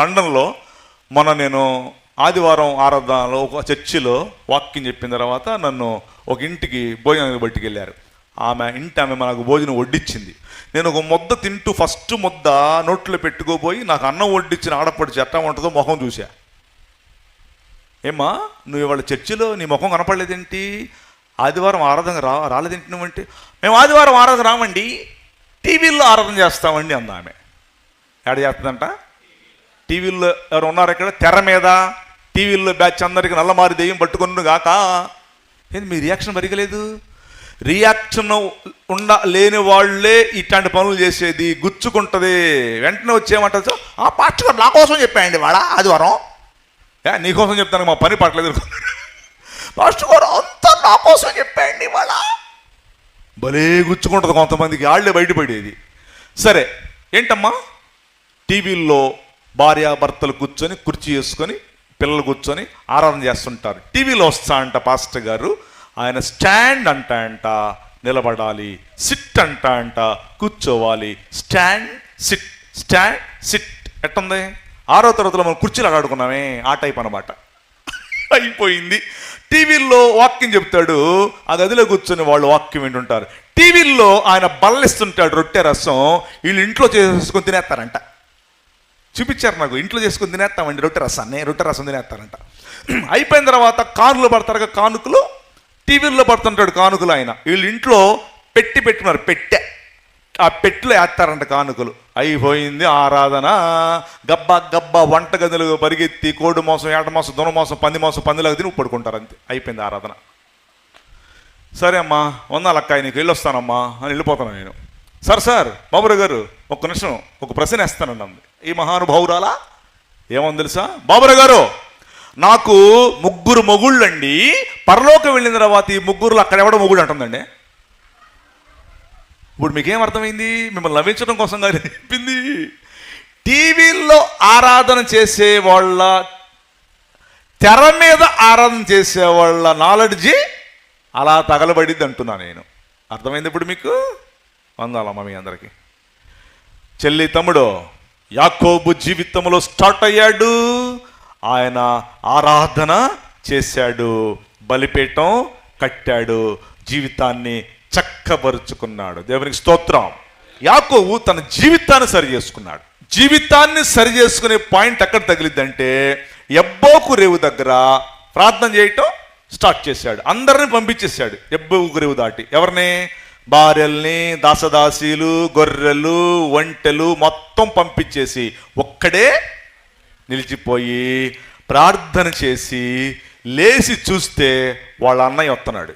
లండన్లో మొన్న నేను ఆదివారం ఆరాధనలో ఒక చర్చిలో వాక్యం చెప్పిన తర్వాత నన్ను ఒక ఇంటికి భోజనానికి బయటికి వెళ్ళారు ఆమె ఇంటి ఆమె మనకు భోజనం వడ్డించింది నేను ఒక ముద్ద తింటూ ఫస్ట్ ముద్ద నోట్లో పెట్టుకోబోయి నాకు అన్నం వడ్డించిన ఆడపడి ఎట్లా ఉంటుందో మొహం చూసా ఏమ్మా నువ్వు ఇవాళ చర్చిలో నీ ముఖం కనపడలేదేంటి? ఆదివారం ఆరాధన రా రాలేదేంటి నువ్వంటే మేము ఆదివారం ఆరాధన రామండి టీవీల్లో ఆరాధన చేస్తామండి అందామె ఆమె ఏడ చేస్తుందంట? టీవీల్లో ఎవరు ఉన్నారు ఇక్కడ? తెర మీద టీవీల్లో బ్యాచ్ అందరికి నల్లమారి దెయ్యం పట్టుకుని గాక. ఏంది మీ రియాక్షన్ మరిగలేదు? రియాక్షన్ ఉండ లేని వాళ్ళే ఇట్లాంటి పనులు చేసేది గుచ్చుకుంటుంది. వెంటనే వచ్చేయమంటారు ఆ పాస్టర్ గారు నా కోసం చెప్పాయండి వాడ ఆదివారం. ఏ నీకోసం చెప్తాను మా పని పట్టలేదు పాస్టర్ గారు అంతా నా కోసం చెప్పాయండి వాడ. భలే గుచ్చుకుంటుంది కొంతమందికి వాళ్ళే బయటపడేది. సరే ఏంటమ్మా? టీవీల్లో భార్యాభర్తలు కూర్చొని కుర్చీ వేసుకొని పిల్లలు కూర్చొని ఆరాధన చేస్తుంటారు. టీవీలో వస్తా అంట పాస్టర్ గారు ఆయన స్టాండ్ అంట అంట నిలబడాలి సిట్ అంట అంట కూర్చోవాలి స్టాండ్ సిట్ స్టాండ్ సిట్ ఎట్టుంది? ఆరో తరగతిలో మనం కుర్చీలు ఆడుకున్నామే ఆ టైప్ అనమాట అయిపోయింది. టీవీల్లో వాక్యం చెప్తాడు ఆ గదిలో కూర్చొని వాళ్ళు వాక్యం వింటుంటారు. టీవీల్లో ఆయన బల్లిస్తుంటాడు రొట్టె రసం వీళ్ళు ఇంట్లో చేసుకొని తినేస్తారంట. చూపించారు నాకు ఇంట్లో చేసుకుని తినేస్తామండి రొట్టె రసాన్ని రొట్టె రసం తినేస్తారంట. అయిపోయిన తర్వాత కానుకలు పడతారు కదా కానుకలు టీవీల్లో పడుతుంటాడు కానుకలు ఆయన. వీళ్ళు ఇంట్లో పెట్టి పెట్టుకున్నారు పెట్టె. ఆ పెట్టెలో వేస్తారంట కానుకలు. అయిపోయింది ఆరాధన. గబ్బా గబ్బా వంట గదులు పరిగెత్తి కోడి మాంసం ఏట మోసం దొన మోసం పంది మాసం పందిలాగా తిని పడుకుంటారు అంతే. అయిపోయింది ఆరాధన. సరే అమ్మా వందాలక్క నీకు వెళ్ళొస్తానమ్మా అని వెళ్ళిపోతాను నేను. సార్ సార్ బాబురావు గారు ఒక్క నిమిషం ఒక ప్రశ్న వేస్తానండి అంది ఈ మహానుభావురాలా? ఏమని తెలుసా? బాబురా గారు నాకు ముగ్గురు మొగుళ్ళండి. పరలోకం వెళ్ళిన తర్వాత ఈ ముగ్గురులో అక్కడ ఎవడో మొగుడు అంటుందండి. ఇప్పుడు మీకేం అర్థమైంది? మిమ్మల్ని నవ్వించడం కోసం కాదు చెప్పింది. టీవీల్లో ఆరాధన చేసే వాళ్ళ తెర మీద ఆరాధన చేసే వాళ్ళ నాలెడ్జి అలా తగలబడిద్ది అంటున్నా నేను. అర్థమైంది ఇప్పుడు మీకు? వందాలమ్మ మీ అందరికీ. చెల్లి తమ్ముడు యాకోబు జీవితంలో స్టార్ట్ అయ్యాడు. ఆయన ఆరాధన చేశాడు. బలిపీఠం కట్టాడు. జీవితాన్ని చక్కబరుచుకున్నాడు. దేవునికి స్తోత్రం. యాకోబు తన జీవితాన్ని సరి చేసుకున్నాడు. జీవితాన్ని సరి చేసుకునే పాయింట్ ఎక్కడ తగిలిద్దంటే ఎబ్బోకు రేవు దగ్గర ప్రార్థన చేయటం స్టార్ట్ చేశాడు. అందరిని పంపించేశాడు. ఎబ్బోకు రేవు దాటి. ఎవరిని? భార్యల్ని దాసదాసీలు గొర్రెలు ఒంటెలు మొత్తం పంపించేసి ఒక్కడే నిలిచిపోయి ప్రార్థన చేసి లేచి చూస్తే వాళ్ళ అన్నయ్య వస్తున్నాడు.